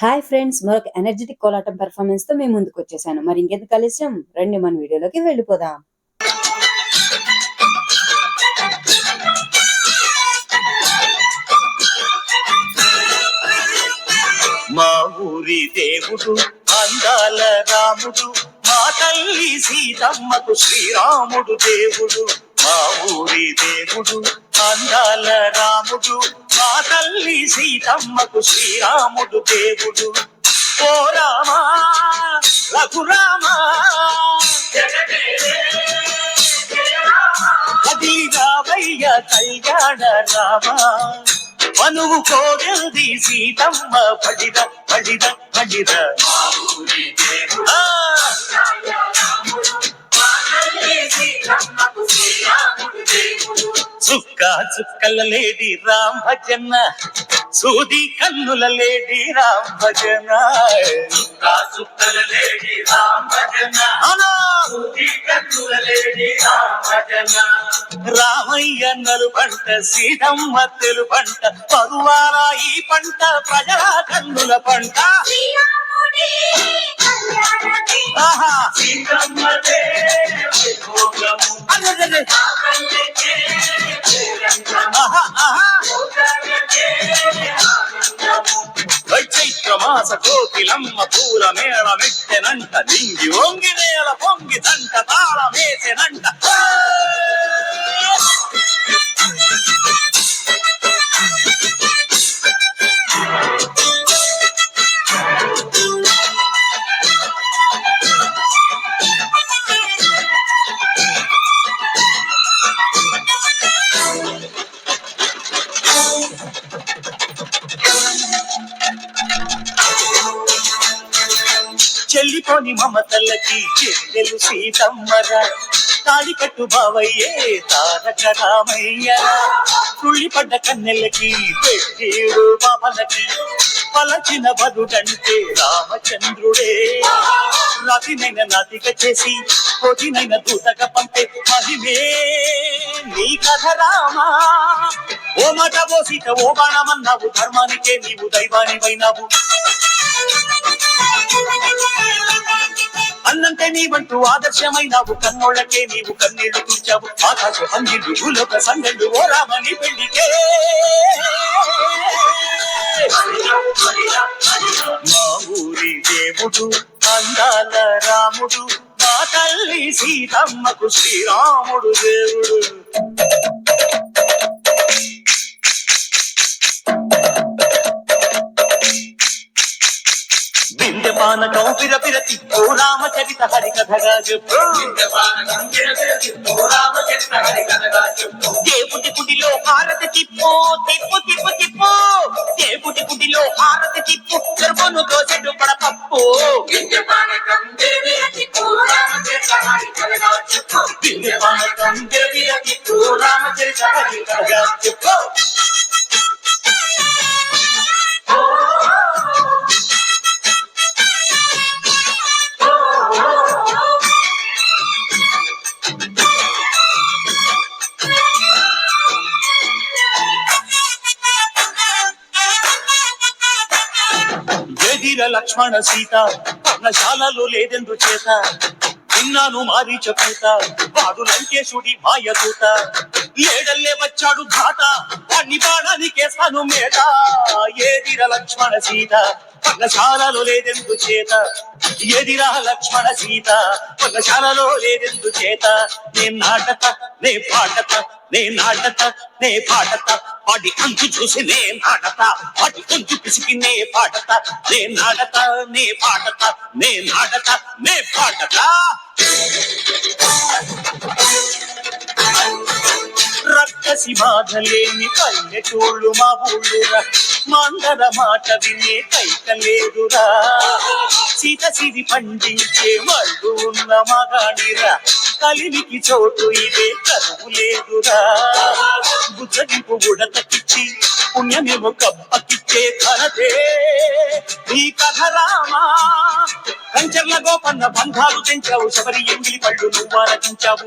Hi friends మరొక energetic Kolatam పెర్ఫార్మెన్స్తో మేము ముందుకు వచ్చేసాను. మరి ఇంకెందుకు కలిసాం రండి మన వీడియోలోకి వెళ్ళిపోదాం. మా ఊరి దేవుడు అందాల రాముడు మా తల్లి సీతమ్మకు శ్రీరాముడు దేవుడు. మా ఊరి దేవుడు అందాల రాముడు మా తల్లి సీతమ్మకు శ్రీరాముడు దేవుడు. ఓ రామా రఘురామా అది రామయ్య కళ్యాణ రామా. మనువు కోగల్ది సీతమ్మ పడిద పడిద పడిద. దేవుడు చుక్క చుక్కల లేడి రామ్ భజన సూది కన్నుల లేడి రామ్ భజన చుక్కల లేడి రామ్ భజన రామయ్య నలు పంట సీతమ్మ తెలు పంట పరువాల ఈ పంట ప్రజల కన్నుల పంట. ఆహా! అదే ఆహా ఆహా. మాస కోకిలమ్మ పూల మేళ మెట్టెనంట నింగి వంగి నేల పొంగి తంట తాళమేసెనంట. చెల్లిపోని మమతల్లకి చెల్లెలు సీతమ్మరా. తాడి కట్టు బావయ్యే తారక రామయ్యరా. తుళ్ళిపడ్డ కన్నెలకి పెట్టేడు పాపలకి పలచిన బదుడంటే రామచంద్రుడే. రతినైన నాతిక చేసి కోటినైన దూతగా పంపే మహిమే. నీ కథ రామా. ఓ మట ఓ సీత ఓ బాణమన్నావు ధర్మానికే నీవు దైవానివైనావు. అన్నంటే నీవంటూ ఆదర్శమైనావు కన్నోళ్ళకే నీవు కన్నీళ్ళు కూర్చావు ఆకాశ హంగిళ్ళు భూలోక సంగళ్ళు ఓ రామని పెళ్ళికే మా ఊరి దేవుడు అందాల రాముడు మా తల్లి సీతమ్మకు శ్రీరాముడు దేవుడు. పానకం పిర తిప్పు రామచరిత హరికథగా చెప్పు దేవుడి గుడిలో హారతి తిప్పు తిప్పు తిప్పు తిప్పు దేవుడి గుడిలో హారతి తిప్పు గర్భను దోసెడు పడపప్పు బిందె పానకం దేవి తిప్పు రామచరిత హరికథగా చెప్పు వీర లక్ష్మణ సీత పర్ణశాలలో లేదెందు చేత విన్నాను మారి చెప్పుత వాడు లంకేశుడి మాయదూత ఏడల్లే వచ్చాడు ఘాట వాణ్ణి బాణానికేస్తాను మేట. ఏదిర లక్ష్మణ సీత పర్ణశాలలో లేదెందు చేత. ఎదిరా లక్ష్మణ సీత పర్ణశాలలో లేదెందు చేత. నే నాటత నే పాటత నే నాటత నే పాటత వాడి అంచు చూసి నే నాడతా వాడి కొంచు పిసికి నే పాటత నే నాడతా నే పాడతా నే నాడతా నే రక్తసి రక్కసి బాధలేని పల్లెటూళ్ళు మా ఊళ్ళురా మందర మాట వినే కైకలేదురా సీత చిరి పండించే మళ్ళు ఉన్న మగాడిరా. కలిమికి చోటు ఇదే కరువు లేదురా. బుజ్జగింపు ఉడతకిచ్చి పుణ్యమేమో కబ్బకిచ్చే ఘనతే ఈ కథ రామా కంచర్ల గోపన్న బంధాలు తెంచావు. శబరి ఎంగిలి పళ్ళు నువ్వు రచించావు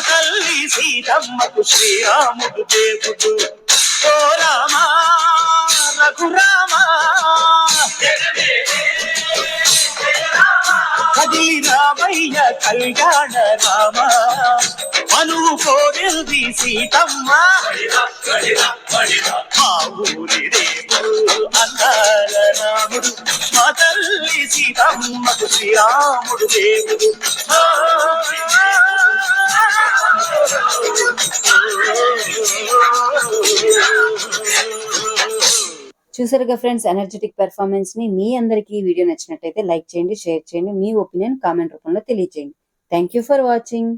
తల్లి సీతమ్మకు శ్రీరాముడు దేవుడు. ఓ రామా రఘురామా. కదిలి రామయ్య కళ్యాణ రామ. మనువు కోరింది సీతమ్మ. మా ఊరి దేవుడు అందాల రాముడు. మా తల్లి సీతమ్మకు శ్రీరాముడు దేవుడు. చూసారుగా ఫ్రెండ్స్ ఎనర్జెటిక్ పెర్ఫార్మెన్స్ని మీ అందరికీ ఈ వీడియో నచ్చినట్టయితే లైక్ చేయండి షేర్ చేయండి మీ ఒపీనియన్ కామెంట్ రూపంలో తెలియజేయండి. Thank you for watching